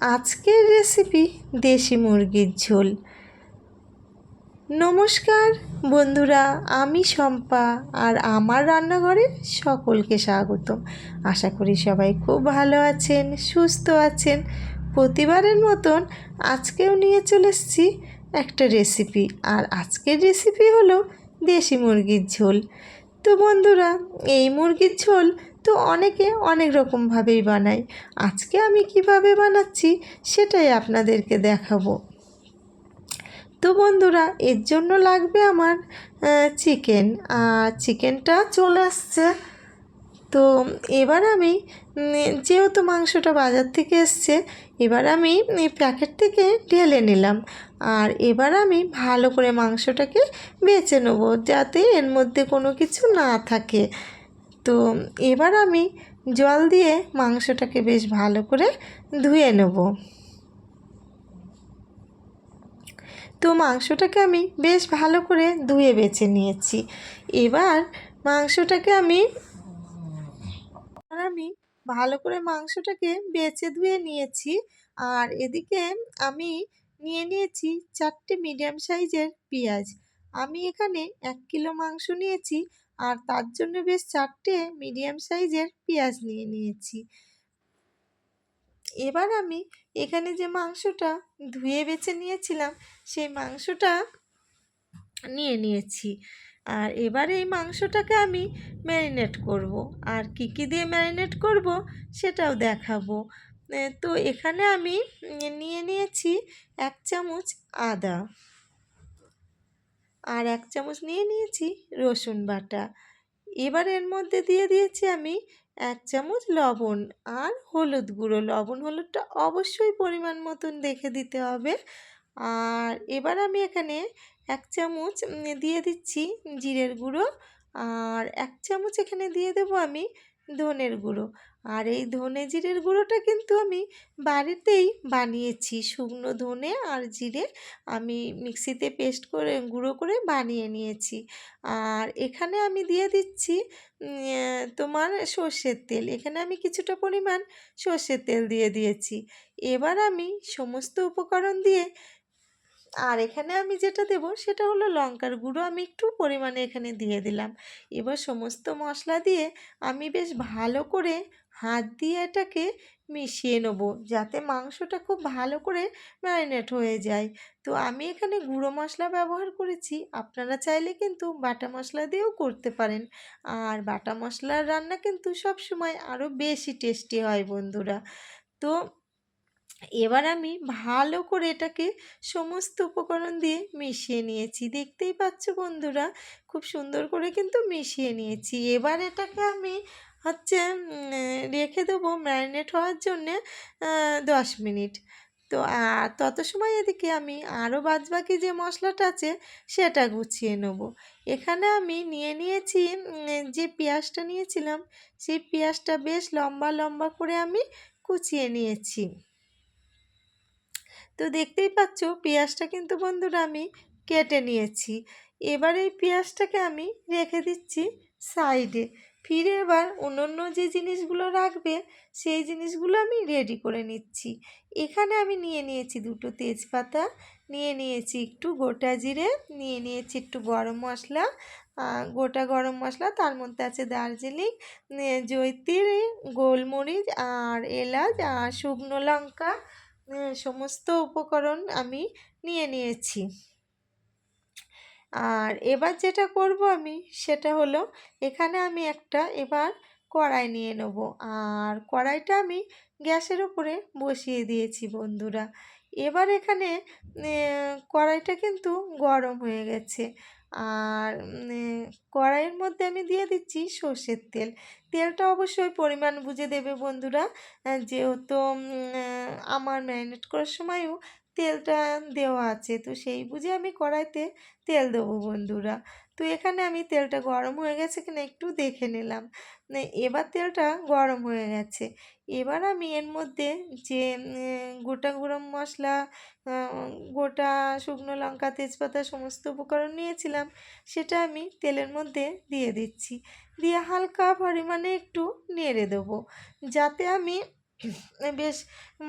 আজকের রেসিপি দেশি মুরগির ঝোল। নমস্কার বন্ধুরা, আমি শম্পা আর আমার রান্নাঘরে সকলকে স্বাগতম। আশা করি সবাই খুব ভালো আছেন, সুস্থ আছেন। প্রতিবারের মতন আজকেও নিয়ে চলে এসেছি একটা রেসিপি আর আজকের রেসিপি হলো দেশি মুরগির ঝোল। তো বন্ধুরা, এই মুরগির ঝোল তো অনেকে অনেক রকমভাবেই বানায়। আজকে আমি কীভাবে বানাচ্ছি সেটাই আপনাদেরকে দেখাবো। তো বন্ধুরা, এর জন্য লাগবে আমার চিকেন আর চিকেনটা চলে আসছে। তো এবার আমি যেহেতু মাংসটা বাজার থেকে এসছে, এবার আমি প্যাকেট থেকে ঢেলে নিলাম। আর এবার আমি ভালো করে মাংসটাকে বেছে নেব যাতে এর মধ্যে কোনো কিছু না থাকে। তো এবার আমি জল দিয়ে মাংসটাকে বেশ ভালো করে ধুয়ে নেব। তো মাংসটাকে আমি বেশ ভালো করে ধুয়ে বেছে নিয়েছি। এবার মাংসটাকে আমি আমি ভালো করে মাংসটাকে বেছে ধুয়ে নিয়েছি আর এদিকে আমি নিয়ে নিয়েছি চারটে মিডিয়াম সাইজের পেঁয়াজ। আমি এখানে এক কিলো মাংস নিয়েছি আর তার জন্য বেশ চারটে মিডিয়াম সাইজের পেঁয়াজ নিয়ে নিয়েছি। এবার আমি এখানে যে মাংসটা ধুয়ে বেছে নিয়েছিলাম, সেই মাংসটা নিয়ে নিয়েছি। আর এবার এই মাংসটাকে আমি ম্যারিনেট করব। আর কি কি দিয়ে ম্যারিনেট করব সেটাও দেখাবো। তো এখানে আমি নিয়ে নিয়েছি এক চামচ আদা। আর এক চামচ নিয়ে নিয়েছি রসুন বাটা। এবার এর মধ্যে দিয়ে দিয়েছি আমি এক চামচ লবণ আর হলুদ গুঁড়ো। লবণ হলুদটা অবশ্যই পরিমাণ মতন দেখে দিতে হবে। আর এবার আমি এখানে এক চামচ দিয়ে দিচ্ছি জিরের গুঁড়ো। আর এক চামচ এখানে দিয়ে দেবো আমি ধনের গুঁড়ো। আর এই ধনে জিরের গুঁড়োটা কিন্তু আমি বাড়িতেই বানিয়েছি। শুকনো ধনে আর জিরে আমি মিক্সিতে পেস্ট করে, গুঁড়ো করে বানিয়ে নিয়েছি। আর এখানে আমি দিয়ে দিচ্ছি তোমার সর্ষের তেল। এখানে আমি কিছুটা পরিমাণ সর্ষের তেল দিয়ে দিয়েছি। এবার আমি সমস্ত উপকরণ দিয়ে আর এখানে আমি যেটা দেবো সেটা হলো লঙ্কার গুঁড়ো আমি একটু পরিমাণে এখানে দিয়ে দিলাম। এবার সমস্ত মশলা দিয়ে আমি বেশ ভালো করে হাত দিয়ে এটাকে মিশিয়ে নেব যাতে মাংসটা খুব ভালো করে ম্যারিনেট হয়ে যায়। তো আমি এখানে গুঁড়ো মশলা ব্যবহার করেছি, আপনারা চাইলে কিন্তু বাটা মশলা দিয়েও করতে পারেন। আর বাটা মশলার রান্না কিন্তু সব সময় আরও বেশি টেস্টি হয় বন্ধুরা। তো এবার আমি ভালো করে এটাকে সমস্ত উপকরণ দিয়ে মিশিয়ে নিয়েছি। দেখতেই পাচ্ছ বন্ধুরা, খুব সুন্দর করে কিন্তু মিশিয়ে নিয়েছি। এবার এটাকে আমি হচ্ছে রেখে দেবো ম্যারিনেট হওয়ার জন্যে দশ মিনিট। তো আর তত সময় এদিকে আমি আরও বাদবাকি যে মশলাটা আছে, সেটা গুছিয়ে নেব। এখানে আমি নিয়ে নিয়েছি যে পেঁয়াজটা নিয়েছিলাম, সেই পেঁয়াজটা বেশ লম্বা লম্বা করে আমি কুচিয়ে নিয়েছি। তো দেখতেই পাচ্ছ পেঁয়াজটা কিন্তু বন্ধুরা আমি কেটে নিয়েছি। এবার এই পেঁয়াজটাকে আমি রেখে দিচ্ছি সাইডে। ফিরে এবার অন্য যে জিনিসগুলো রাখবে, সেই জিনিসগুলো আমি রেডি করে নিচ্ছি। এখানে আমি নিয়ে নিয়েছি দুটো তেজপাতা, নিয়ে নিয়েছি একটু গোটা জিরে, নিয়ে নিয়েছি একটু গরম মশলা গোটা গরম মশলা, তার মধ্যে আছে দার্জিলিং জৈত্রী গোলমরিচ আর এলাচ আর শুকনো লঙ্কা সমস্ত উপকরণ আমি নিয়ে নিয়েছি। আর এবার যেটা করব আমি, সেটা হলো এখানে আমি একটা এবার কড়াই নিয়ে নেব। আর কড়াইটা আমি গ্যাসের উপরে বসিয়ে দিয়েছি বন্ধুরা। এবার এখানে কড়াইটা কিন্তু গরম হয়ে গেছে। আর কড়াইয়ের মধ্যে আমি দিয়ে দিচ্ছি সর্ষের তেল। তেলটা অবশ্যই পরিমাণ বুঝে দেবে বন্ধুরা। যেহেতু আমার ম্যারিনেট করার সময়ও তেলটা দেওয়া আছে। তো সেই বুঝে আমি কড়াইতে তেল দেবো বন্ধুরা। তো এখানে আমি তেলটা গরম হয়ে গেছে কিনা একটু দেখে নিলাম। এবার তেলটা গরম হয়ে গেছে। এবার আমি এর মধ্যে যে গোটা গরম মশলা গোটা শুকনো লঙ্কা, তেজপাতা সমস্ত উপকরণ নিয়েছিলাম, সেটা আমি তেলের মধ্যে দিয়ে দিচ্ছি। দিয়ে হালকা পরিমাণে একটু নেড়ে দেবো। যাতে আমি বেশ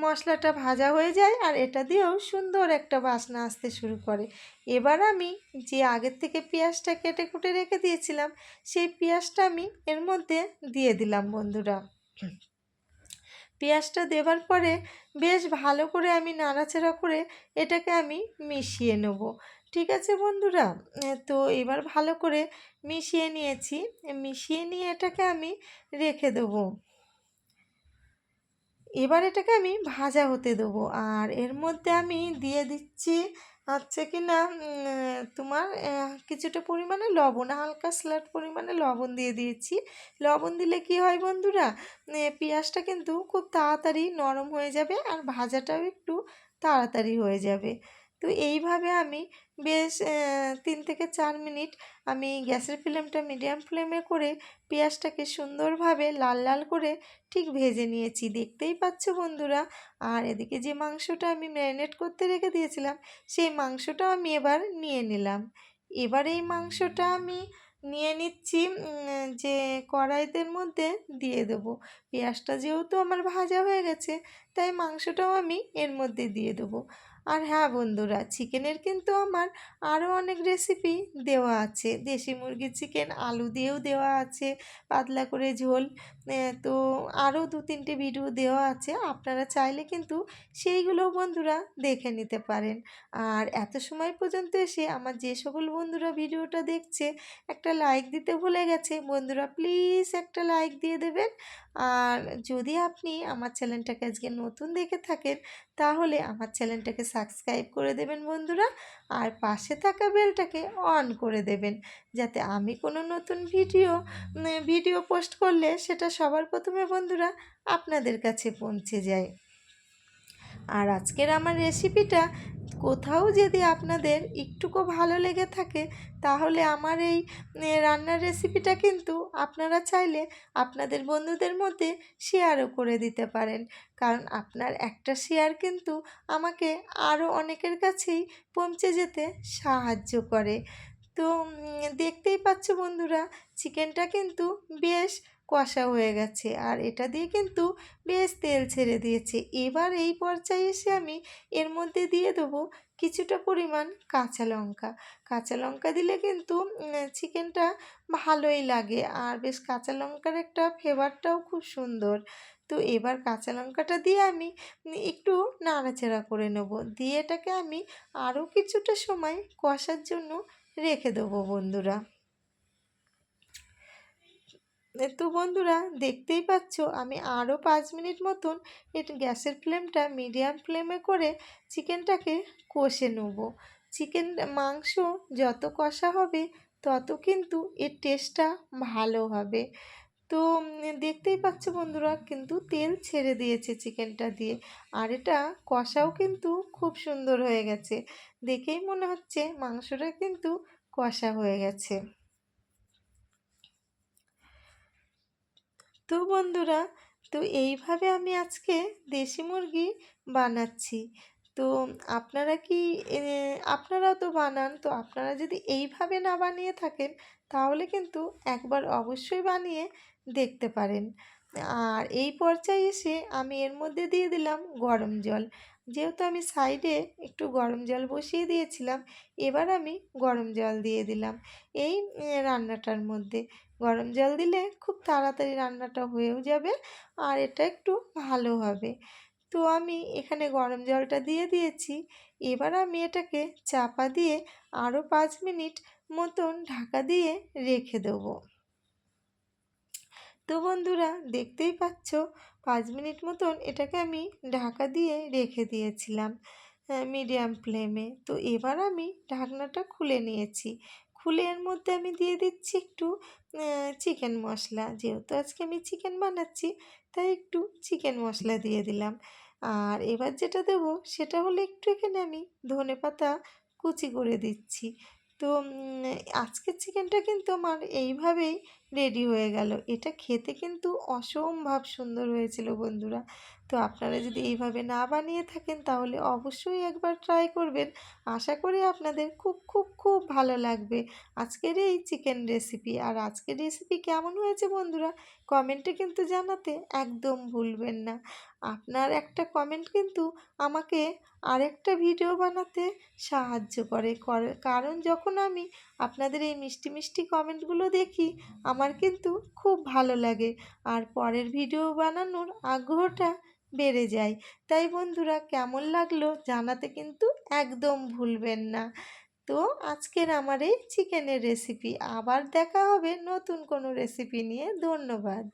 মশলাটা ভাজা হয়ে যায় আর এটা দিয়েও সুন্দর একটা বাসনা আসতে শুরু করে। এবার আমি যে আগের থেকে পেঁয়াজটা কেটে কুটে রেখে দিয়েছিলাম, সেই পেঁয়াজটা আমি এর মধ্যে দিয়ে দিলাম বন্ধুরা। পেঁয়াজটা দেবার পরে বেশ ভালো করে আমি নাড়াচাড়া করে এটাকে আমি মিশিয়ে নেব। ঠিক আছে বন্ধুরা? তো এবার ভালো করে মিশিয়ে নিয়েছি। মিশিয়ে নিয়ে এটাকে আমি রেখে দেবো। এবার এটাকে আমি ভাজা হতে দেবো। আর এর মধ্যে আমি দিয়ে দিচ্ছি হচ্ছে কি না তোমার কিছুটা পরিমাণে লবণ, হালকা স্ল্যাট পরিমাণে লবণ দিয়ে দিয়েছি। লবণ দিলে কি হয় বন্ধুরা পেঁয়াজটা কিন্তু খুব তাড়াতাড়ি নরম হয়ে যাবে আর ভাজাটাও একটু তাড়াতাড়ি হয়ে যাবে। তো এইভাবে আমি বেশ তিন থেকে চার মিনিট আমি গ্যাসের ফ্লেমটা মিডিয়াম ফ্লেমে করে পেঁয়াজটাকে সুন্দরভাবে লাল লাল করে ঠিক ভেজে নিয়েছি। দেখতেই পাচ্ছ বন্ধুরা, আর এদিকে যে মাংসটা আমি ম্যারিনেট করতে রেখে দিয়েছিলাম, সেই মাংসটাও আমি এবার নিয়ে নিলাম। এবার এই মাংসটা আমি নিয়ে নিচ্ছি যে কড়াইতের মধ্যে দিয়ে দেবো। পেঁয়াজটা যেহেতু আমার ভাজা হয়ে গেছে, তাই মাংসটাও আমি এর মধ্যে দিয়ে দেবো। আর হ্যাঁ বন্ধুরা, চিকেনের কিন্তু আমার আরও অনেক রেসিপি দেওয়া আছে। দেশি মুরগির চিকেন আলু দিয়েও দেওয়া আছে, পাতলা করে ঝোল। তো আরও দু তিনটে ভিডিও দেওয়া আছে। আপনারা চাইলে কিন্তু সেইগুলোও বন্ধুরা দেখে নিতে পারেন। আর এত সময় পর্যন্ত এসে আমার যে সকল বন্ধুরা ভিডিওটা দেখছে, একটা লাইক দিতে ভুলে গেছে, বন্ধুরা প্লিজ একটা লাইক দিয়ে দেবেন। আর যদি আপনি আমার চ্যানেলটাকে আজকে নতুন দেখে থাকেন, তাহলে আমার চ্যানেলটাকে সাবস্ক্রাইব করে দেবেন বন্ধুরা। আর পাশে থাকা বেলটাকে অন করে দেবেন, যাতে আমি কোনো নতুন ভিডিও ভিডিও পোস্ট করলে সেটা সবার প্রথমে বন্ধুরা আপনাদের কাছে পৌঁছে যায়। আর আজকের আমার রেসিপিটা কোথাও যদি আপনাদের একটুকু ভালো লেগে থাকে, তাহলে আমার এই রান্নার রেসিপিটা কিন্তু আপনারা চাইলে আপনাদের বন্ধুদের মধ্যে শেয়ারও করে দিতে পারেন। কারণ আপনার একটা শেয়ার কিন্তু আমাকে আরও অনেকের কাছেই পৌঁছে যেতে সাহায্য করে। তো দেখতেই পাচ্ছ বন্ধুরা চিকেনটা কিন্তু বেশ কষা হয়ে গেছে। আর এটা দিয়ে কিন্তু বেশ তেল ছেড়ে দিয়েছে। এবার এই পর্যায়ে এসে আমি এর মধ্যে দিয়ে দেবো কিছুটা পরিমাণ কাঁচা লঙ্কা। কাঁচা লঙ্কা দিলে কিন্তু চিকেনটা ভালোই লাগে। আর বেশ কাঁচা লঙ্কার একটা ফ্লেভারটাও খুব সুন্দর। তো এবার কাঁচা লঙ্কাটা দিয়ে আমি একটু নাড়াচাড়া করে নেব। দিয়ে এটাকে আমি আরও কিছুটা সময় কষার জন্য রেখে দেবো বন্ধুরা। তো বন্ধুরা, দেখতেই পাচ্ছ আমি আরও পাঁচ মিনিট মতন এটা গ্যাসের ফ্লেমটা মিডিয়াম ফ্লেমে করে চিকেনটাকে কষে নেব। চিকেন মাংস যত কষা হবে তত কিন্তু এর টেস্টটা ভালো হবে। তো দেখতেই পাচ্ছ বন্ধুরা কিন্তু তেল ছেড়ে দিয়েছে চিকেনটা দিয়ে। আর এটা কষাও কিন্তু খুব সুন্দর হয়ে গেছে। দেখেই মনে হচ্ছে মাংসটা কিন্তু কষা হয়ে গেছে। তো বন্ধুরা, তো এইভাবে আমি আজকে দেশি মুরগি বানাচ্ছি। তো আপনারা কি আপনারাও তো বানান, তো আপনারা যদি এইভাবে না বানিয়ে থাকেন, তাহলে কিন্তু একবার অবশ্যই বানিয়ে দেখতে পারেন। আর এই পর্যায়ে এসে আমি এর মধ্যে দিয়ে দিলাম গরম জল। যেহেতু আমি সাইডে একটু গরম জল বসিয়ে দিয়েছিলাম, এবার আমি গরম জল দিয়ে দিলাম। এই রান্নাটার মধ্যে। গরম জল দিলে খুব তাড়াতাড়ি রান্নাটা হয়েও যাবে আর এটা একটু ভালো হবে। তো আমি এখানে গরম জলটা দিয়ে দিয়েছি। এবার আমি এটাকে চাপা দিয়ে আরও পাঁচ মিনিট মতন ঢাকা দিয়ে রেখে দেবো। তো বন্ধুরা, দেখতেই পাচ্ছ, পাঁচ মিনিট মতন এটাকে আমি ঢাকা দিয়ে রেখে দিয়েছিলাম মিডিয়াম ফ্লেমে তো এবার আমি ঢাকনাটা খুলে নিয়েছি। খুলে এর মধ্যে আমি দিয়ে দিচ্ছি একটু চিকেন মশলা। যেহেতু আজকে আমি চিকেন বানাচ্ছি, তাই একটু চিকেন মশলা দিয়ে দিলাম। আর এবার যেটা দেবো, সেটা হলো একটু এখানে আমি ধনে পাতা কুচি করে দিচ্ছি। তো আজকের চিকেনটা কিন্তু আমার এইভাবেই রেডি হয়ে গেল। এটা খেতে কিন্তু অসম্ভব সুন্দর হয়েছিল বন্ধুরা। তো আপনারা যদি এইভাবে না বানিয়ে থাকেন, তাহলে অবশ্যই একবার ট্রাই করবেন। আশা করি আপনাদের খুব খুব খুব ভালো লাগবে আজকের এই চিকেন রেসিপি আর আজকের রেসিপি কেমন হয়েছে বন্ধুরা কমেন্টে কিন্তু জানাতে একদম ভুলবেন না। আপনার একটা কমেন্ট কিন্তু আমাকে আরেকটা ভিডিও বানাতে সাহায্য করে। কারণ যখন আমি আপনাদের এই মিষ্টি মিষ্টি কমেন্টগুলো দেখি, আমার কিন্তু খুব ভালো লাগে। আর পরের ভিডিও বানানোর আগ্রহটা বেড়ে যায়। তাই বন্ধুরা কেমন লাগল জানাতে কিন্তু একদম ভুলবেন না। তো আজকের আমার এই চিকেনের রেসিপি আবার দেখা হবে নতুন কোনো রেসিপি নিয়ে। ধন্যবাদ।